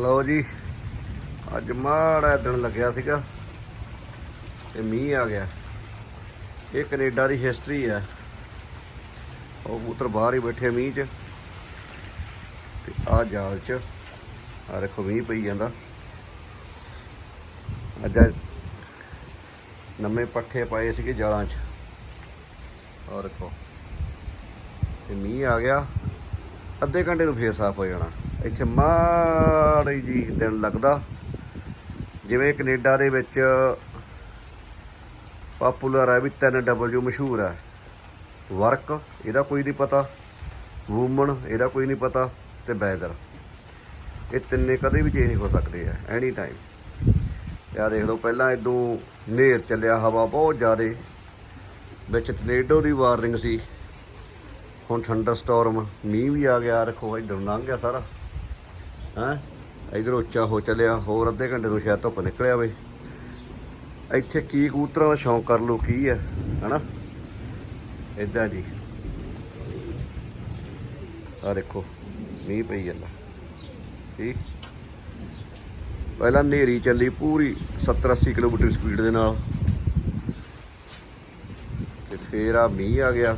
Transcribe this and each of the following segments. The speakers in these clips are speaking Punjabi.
ਲਓ ਜੀ, ਅੱਜ ਮਾੜਾ ਦਿਨ ਲੱਗਿਆ ਸੀਗਾ ਤੇ ਮੀਂਹ ਆ ਗਿਆ। ਇਹ ਕੈਨੇਡਾ ਦੀ ਹਿਸਟਰੀ ਹੈ ਉਹ ਕਬੂਤਰ ਬਾਹਰ ਹੀ ਬੈਠੇ ਮੀਂਹ 'ਚ। ਤੇ ਆ ਜਾਲ 'ਚ ਆ ਦੇਖੋ ਮੀਂਹ ਪਈ ਜਾਂਦਾ। ਅੱਜ ਨਵੇਂ ਪੱਠੇ ਪਾਏ ਸੀਗੇ ਜਾਲਾਂ 'ਚ। ਔਰ ਦੇਖੋ, ਤੇ ਮੀਂਹ ਆ ਗਿਆ। ਅੱਧੇ ਘੰਟੇ ਨੂੰ ਫੇਰ ਸਾਫ਼ ਹੋ ਜਾਣਾ। ਇੱਥੇ ਮਾੜੀ ਜੀ ਦਿਨ ਲੱਗਦਾ। ਜਿਵੇਂ ਕੈਨੇਡਾ ਦੇ ਵਿੱਚ ਪਪੂਲਰ ਹੈ ਵੀ 3W ਮਸ਼ਹੂਰ ਹੈ। ਵਰਕ, ਇਹਦਾ ਕੋਈ ਨਹੀਂ ਪਤਾ। ਵੂਮਨ ਇਹਦਾ ਕੋਈ ਨਹੀਂ ਪਤਾ। ਤੇ ਵੈਦਰ ਇਹ ਤਿੰਨੇ ਕਦੇ ਵੀ ਚੇਂਜ ਹੋ ਸਕਦੇ ਆ ਐਨੀ ਟਾਈਮ ਯਾ ਦੇਖ ਲਓ, ਪਹਿਲਾਂ ਇਦੋਂ ਨੇਰ ਚੱਲਿਆ, ਹਵਾ ਬਹੁਤ ਜ਼ਿਆਦੇ। ਵਿੱਚ ਟਰਨੇਡੋ ਦੀ ਵਾਰਨਿੰਗ ਸੀ। ਹੁਣ ਥੰਡਰ ਸਟਾਰਮ ਮੀਂਹ ਵੀ ਆ ਗਿਆ ਰੱਖੋ ਇਧਰ ਲੰਘ ਗਿਆ ਸਾਰਾ। ਹੈ? ਇਧਰ ਉੱਚਾ ਹੋ ਚੱਲਿਆ, ਹੋਰ ਅੱਧੇ ਘੰਟੇ ਤੋਂ ਸ਼ਾਇਦ ਧੁੱਪ ਨਿਕਲਿਆ ਵੇ। ਇੱਥੇ ਕੀ ਕਬੂਤਰਾਂ ਦਾ ਸ਼ੌਂਕ ਕਰ ਲੋ ਕੀ ਹੈ ਹਨਾ? ਇਦਾਂ ਜੀ। ਆ ਦੇਖੋ, ਮੀਂਹ ਪਈ ਜਾਂਦਾ। ਠੀਕ? ਪਹਿਲਾਂ ਨੇਰੀ ਚੱਲੀ ਪੂਰੀ 70 80 ਕਿਲੋਮੀਟਰ ਸਪੀਡ ਦੇ ਨਾਲ। ਤੇ ਫੇਰ ਆ ਮੀਂਹ ਆ ਗਿਆ।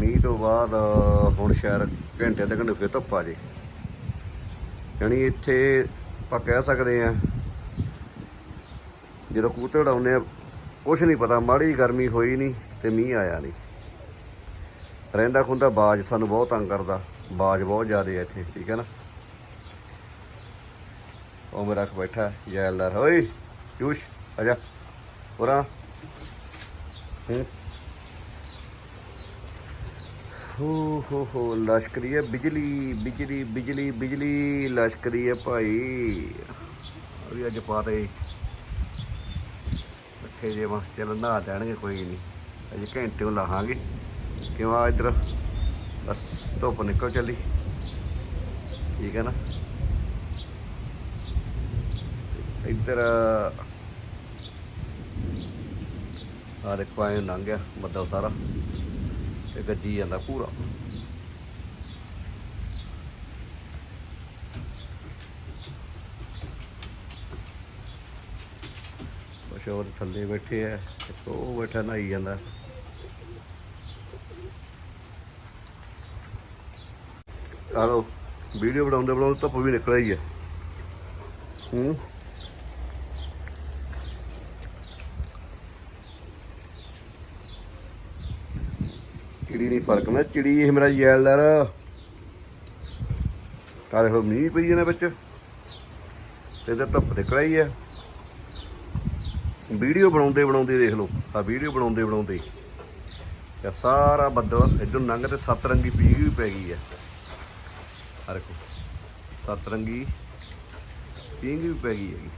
ਮੀਂਹ ਤੋਂ ਬਾਅਦ ਹੁਣ ਸ਼ਾਇਦ ਘੰਟੇ ਅੱਧੇ ਘੰਟੇ ਫੇਰ ਧੁੱਪ ਆ ਜੇ। ਯਾਨੀ ਇੱਥੇ ਆਪਾਂ ਕਹਿ ਸਕਦੇ ਆ ਜਦੋਂ ਕਬੂਤਰ ਉਡਾਉਂਦੇ ਆ, ਕੁਛ ਨਹੀਂ ਪਤਾ, ਮਾੜੀ ਗਰਮੀ ਹੋਈ ਨਹੀਂ ਤੇ ਮੀਂਹ ਆਇਆ ਨਹੀਂ। ਰਹਿੰਦਾ ਖੁੰਦਾ ਬਾਜ, ਸਾਨੂੰ ਬਹੁਤ ਤੰਗ ਕਰਦਾ, ਬਾਜ ਬਹੁਤ ਜ਼ਿਆਦਾ ਆ ਇੱਥੇ, ਠੀਕ ਹੈ ਨਾ? ਉਹ ਮੇਰਾ ਖ ਬੈਠਾ, ਜੈਲਦਾਰ ਹੋਈ ਯੂਸ਼ ਆਜਾ ਪੁਰਾ ਹੂੰ। ਹੋ ਹੋ ਹੋ, ਲਸ਼ਕਰੀ ਹੈ, ਬਿਜਲੀ ਬਿਜਲੀ ਬਿਜਲੀ ਬਿਜਲੀ, ਲਸ਼ਕਰੀ ਹੈ ਭਾਈ। ਅਭੀ ਅੱਜ ਪਾਤੇ ਰੱਖੇ ਜੇ ਮਾ ਚੱਲ ਨਹਾ ਦੇਣਗੇ ਕੋਈ ਨਹੀਂ। ਅਜੇ ਘੰਟੇ ਨੂੰ ਲਾਹਾਂਗੇ। ਕਿਉਂ ਆ ਇਧਰ? ਬਸ ਧੁੱਪ ਨਿਕਲ ਚੱਲੀ। ਠੀਕ ਹੈ ਨਾ? ਇੱਧਰ ਆ ਦੇਖੋ, ਐਂ ਲੰਘ ਗਿਆ ਬੱਦਲ ਸਾਰਾ। ਤੇ ਗੱਜੀ ਜਾਂਦਾ ਪੂਰਾ। ਕੁਛ ਹੋਰ ਥੱਲੇ ਬੈਠੇ ਆ, ਇੱਕ ਉਹ ਬੈਠਾ ਨਹਾਈ ਜਾਂਦਾ। ਆਲੋ ਵੀਡੀਓ ਬਣਾਉਂਦੇ ਬਣਾਉਂਦੇ ਧੁੱਪ ਵੀ ਨਿਕਲ ਆਈ ਹੈ। ਹੂੰ। ਚਿੜੀ ਨਹੀਂ ਫ਼ਰਕ ਨਾ, ਚਿੜੀ ਇਹ ਮੇਰਾ ਯੈਲਦਾਰ। ਆ ਦੇਖੋ ਮੀਂਹ ਪਈ ਇਹਨਾਂ ਵਿੱਚ। ਤੇ ਇਧਰ ਧੁੱਪ ਨਿਕਲ ਆਈ ਹੈ ਵੀਡੀਓ ਬਣਾਉਂਦੇ ਬਣਾਉਂਦੇ ਦੇਖ ਲਓ, ਆ ਵੀਡੀਓ ਬਣਾਉਂਦੇ ਬਣਾਉਂਦੇ। ਤੇ ਸਾਰਾ ਬੱਦਲ ਇਧਰ ਨੰਗ ਤੇ ਸੱਤ ਰੰਗੀ ਪੀਗ ਵੀ ਪੈ ਗਈ ਹੈ ਆ। ਦੇਖੋ ਸੱਤ ਰੰਗੀ ਪੀਂਗ ਵੀ ਪੈ ਗਈ ਹੈਗੀ।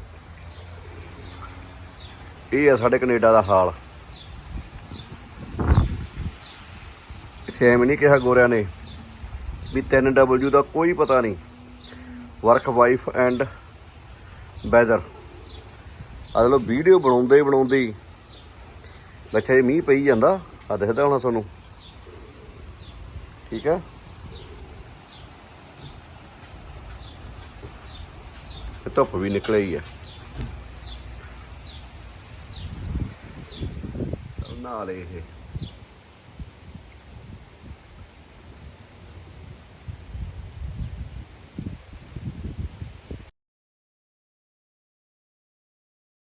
ਇਹ ਆ ਸਾਡੇ ਕੈਨੇਡਾ ਦਾ ਹਾਲ। ਐਵੇਂ ਨਹੀਂ ਕਿਹਾ ਗੋਰਿਆਂ ਨੇ ਵੀ 3W ਦਾ ਕੋਈ ਪਤਾ ਨਹੀਂ। ਵਰਕ ਵਾਈਫ ਐਂਡ ਵੈਦਰ ਆ ਲੋ ਵੀਡੀਓ ਬਣਾਉਂਦੇ ਹੀ ਬਣਾਉਂਦੇ ਹੀ ਬੱਚਾ ਇਹ ਮੀਂਹ ਪਈ ਜਾਂਦਾ। ਆ ਦਿਖਦਾ ਹੋਣਾ ਤੁਹਾਨੂੰ। ਠੀਕ ਹੈ? ਧੁੱਪ ਵੀ ਨਿਕਲ ਆਈ ਹੈ ਨਾਲ ਇਹ।